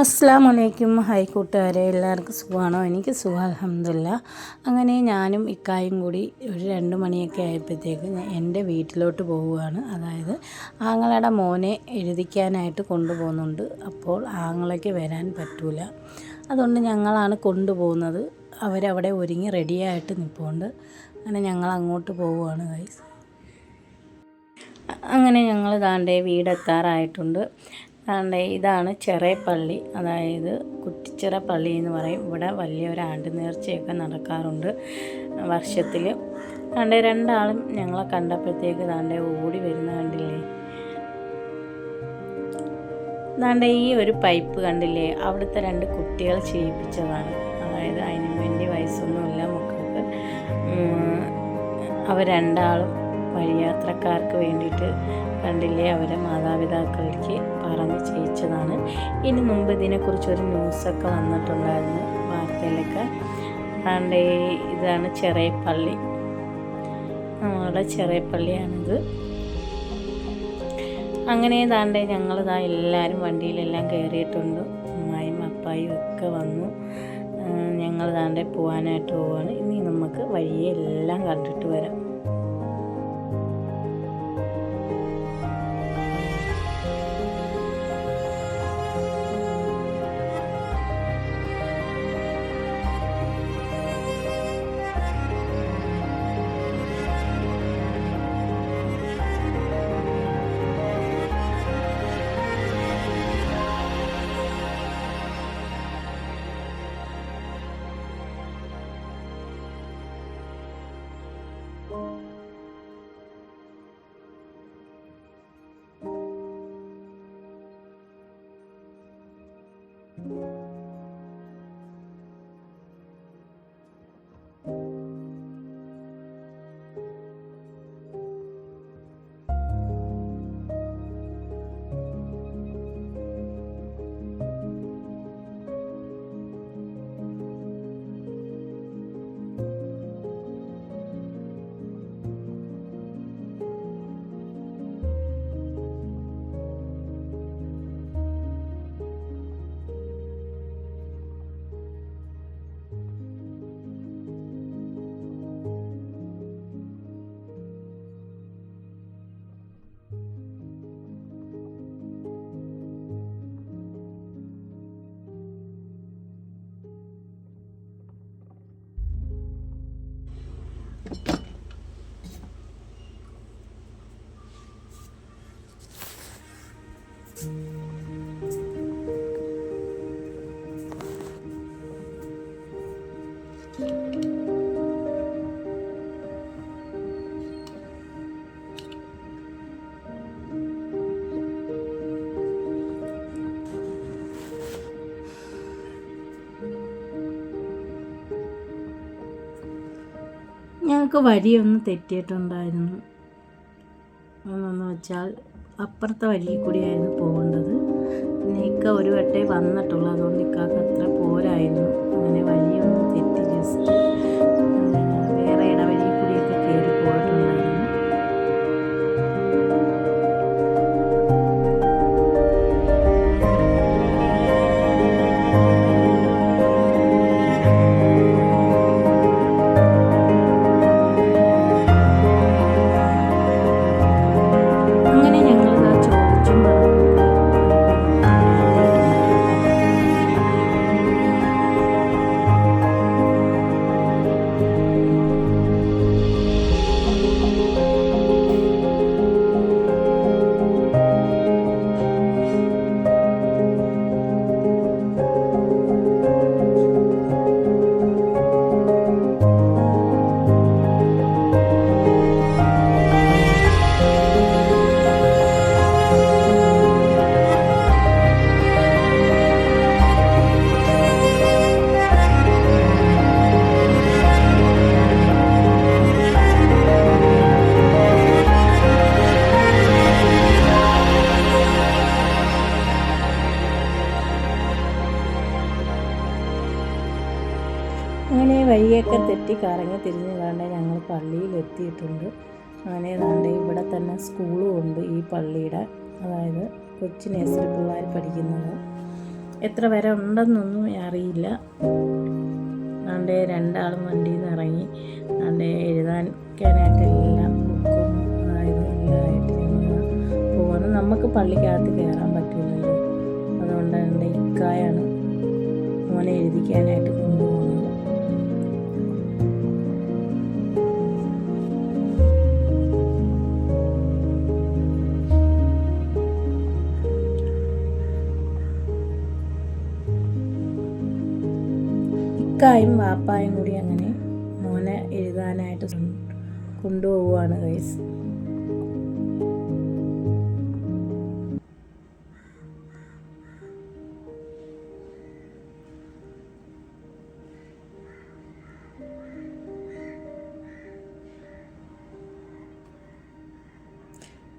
അസ്സാം വലൈക്കും ഹായ് കൂട്ടുകാരെ എല്ലാവർക്കും സുഖമാണോ? എനിക്ക് സുഖം അലഹമില്ല അങ്ങനെ ഞാനും ഇക്കായും കൂടി ഒരു രണ്ട് മണിയൊക്കെ ആയപ്പോഴത്തേക്ക് എന്റെ വീട്ടിലോട്ട് പോവുകയാണ്. അതായത് ആങ്ങളയുടെ മോനെ എഴുതിക്കാനായിട്ട് കൊണ്ടുപോകുന്നുണ്ട്. അപ്പോൾ ആങ്ങളയ്ക്ക് വരാൻ പറ്റൂല. അതുകൊണ്ട് ഞങ്ങളാണ് കൊണ്ടുപോകുന്നത്. അവരവിടെ ഒരുങ്ങി റെഡിയായിട്ട് നിൽപ്പുണ്ട് അങ്ങനെ ഞങ്ങൾ അങ്ങോട്ട് പോവുകയാണ് ഗൈസ് അങ്ങനെ ഞങ്ങൾ താണ്ടെ വീടെത്താറായിട്ടുണ്ട്. ദാണ്ടേ ഇതാണ് ചെറിയ പള്ളി. അതായത് കുറ്റിച്ചിറ പള്ളി എന്ന് പറയും. ഇവിടെ വലിയൊരു ആണ്ട് നേർച്ചയൊക്കെ നടക്കാറുണ്ട് വർഷത്തിൽ അതുകൊണ്ട് രണ്ടാളും ഞങ്ങളെ കണ്ടപ്പോഴത്തേക്ക് ദാണ്ടേ ഓടി വരുന്ന കണ്ടില്ലേ? ദാണ്ടേ ഈ ഒരു പൈപ്പ് കണ്ടില്ലേ? അവിടുത്തെ രണ്ട് കുട്ടികൾ ചെയ്യിപ്പിച്ചതാണ്. അതായത് അതിന് വേണ്ടി വയസ്സൊന്നുമില്ല മക്കൾക്ക്. അവർ രണ്ടാളും വഴിയാത്രക്കാർക്ക് വേണ്ടിയിട്ട് കണ്ടില്ലേ അവരെ മാതാപിതാക്കൾക്ക് പറഞ്ഞ് ചെയ്യിച്ചതാണ്. ഇനി മുമ്പ് ഇതിനെക്കുറിച്ച് ഒരു ന്യൂസൊക്കെ വന്നിട്ടുണ്ടായിരുന്നു വാർത്തയിലൊക്കെ. അതുകൊണ്ട് ഇതാണ് ചെറിയ പള്ളി. നമ്മളുടെ ചെറിയ പള്ളിയാണിത്. അങ്ങനെ ഏതാണ്ട് ഞങ്ങളിതാ എല്ലാവരും വണ്ടിയിലെല്ലാം കയറിയിട്ടുണ്ട് അമ്മായും അപ്പായും ഒക്കെ വന്നു. ഞങ്ങൾ താണ്ടെ പോകാനായിട്ട് പോവാണ്. ഇനി നമുക്ക് വഴിയെ എല്ലാം കണ്ടിട്ട് വരാം. ഞങ്ങൾക്ക് വരിയൊന്ന് തെറ്റിയിട്ടുണ്ടായിരുന്നു. എന്നു വെച്ചാൽ അപ്പുറത്തെ വഴിയിൽ കൂടിയായിരുന്നു പോകേണ്ടത്. നിക്ക ഒരു വട്ടേ വന്നിട്ടുള്ളൂ. അതുകൊണ്ട് നിക്കാക്ക് അത്ര പോരായിരുന്നു. അങ്ങനെ വഴിയൊക്കെ തെറ്റി കറങ്ങി തിരിഞ്ഞ് കണ്ട് ഞങ്ങൾ പള്ളിയിൽ എത്തിയിട്ടുണ്ട് അങ്ങനെ കണ്ട് ഇവിടെ തന്നെ സ്കൂളും ഉണ്ട് ഈ പള്ളിയുടെ അതായത് കൊച്ചു നേഴ്സറി പിള്ളേർ പഠിക്കുന്നത്. എത്ര വരെ ഉണ്ടെന്നൊന്നും അറിയില്ല. അതുകൊണ്ട് രണ്ടാളും വണ്ടിയിൽ നിന്ന് ഇറങ്ങി അതുകൊണ്ട് എഴുതാനായിട്ടെല്ലാം ബുക്കും അതായത് എല്ലാമായിട്ട് ഞങ്ങൾ പോകുന്നു. നമുക്ക് പള്ളിക്കകത്ത് കയറാൻ പറ്റില്ലല്ലോ. അതുകൊണ്ട് ഇക്കായാണ് മോനെ എഴുതിക്കാനായിട്ട് ഇക്കായും വാപ്പായും കൂടി അങ്ങനെ മോനെ എഴുതാനായിട്ട് കൊണ്ടുപോവുകയാണ് കൈസ്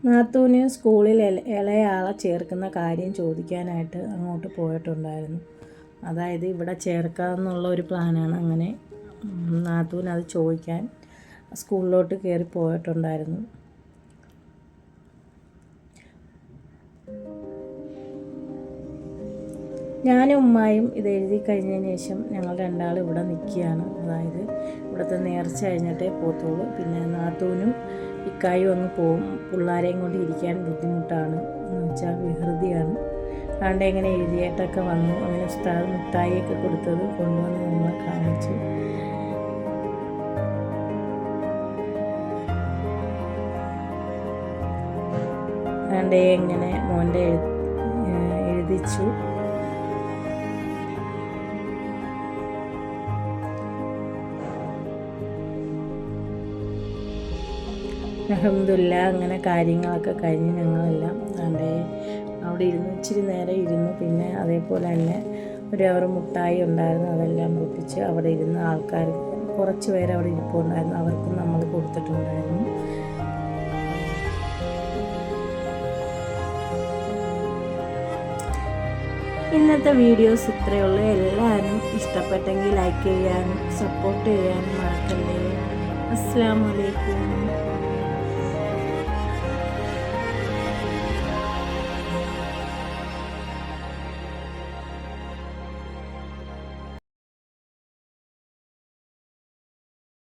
നാത്തൂന് സ്കൂളിൽ ഇളയാളെ ചേർക്കുന്ന കാര്യം ചോദിക്കാനായിട്ട് അങ്ങോട്ട് പോയിട്ടുണ്ടായിരുന്നു. അതായത് ഇവിടെ ചേർക്കാമെന്നുള്ള ഒരു പ്ലാനാണ് അങ്ങനെ. ഉം, നാത്തൂന് അത് ചോദിക്കാൻ സ്കൂളിലോട്ട് കയറി പോയിട്ടുണ്ടായിരുന്നു. ഞാനും ഉമ്മായും ഇത് എഴുതി കഴിഞ്ഞതിന് ശേഷം ഞങ്ങൾ രണ്ടാളും ഇവിടെ നിൽക്കുകയാണ്. അതായത് ഇവിടുത്തെ നേർച്ച കഴിഞ്ഞിട്ടേ പോത്തുള്ളൂ പിന്നെ നാത്തൂനും ഇക്കായും അങ്ങ് പോവും. പിള്ളേരെയും കൊണ്ട് ഇരിക്കാൻ ബുദ്ധിമുട്ടാണ്. എന്ന് വെച്ചാൽ വിഹൃതിയാണ് അതുകൊണ്ട് ഇങ്ങനെ എഴുതിയിട്ടൊക്കെ വന്നു. അങ്ങനെ ഉസ്താദ് മിഠായിയൊക്കെ കൊടുത്തത് കൊണ്ടുവന്ന് നമ്മളെ കാണിച്ചു. അതുകൊണ്ട് ഇങ്ങനെ മോന്റെ എഴു എഴുതിച്ചു. അഹമ്മദില്ല അങ്ങനെ കാര്യങ്ങളൊക്കെ കഴിഞ്ഞ് ഞങ്ങളെല്ലാം അവിടെ അവിടെ ഇരുന്ന് ഇച്ചിരി നേരം ഇരുന്നു പിന്നെ അതേപോലെ തന്നെ ഒരു അവർ മുട്ടായി ഉണ്ടായിരുന്നു അതെല്ലാം പൊട്ടിച്ച് അവിടെ ഇരുന്ന ആൾക്കാർ കുറച്ച് പേര് അവിടെ ഇരിപ്പുണ്ടായിരുന്നു അവർക്കും നമ്മൾ കൊടുത്തിട്ടുണ്ടായിരുന്നു. ഇന്നത്തെ വീഡിയോസ് ഇത്രയേ ഉള്ളൂ. എല്ലാവരും ഇഷ്ടപ്പെട്ടെങ്കിൽ ലൈക്ക് ചെയ്യാനും സപ്പോർട്ട് ചെയ്യാനും മറക്കല്ലേ. അസ്സാം വലൈക്കും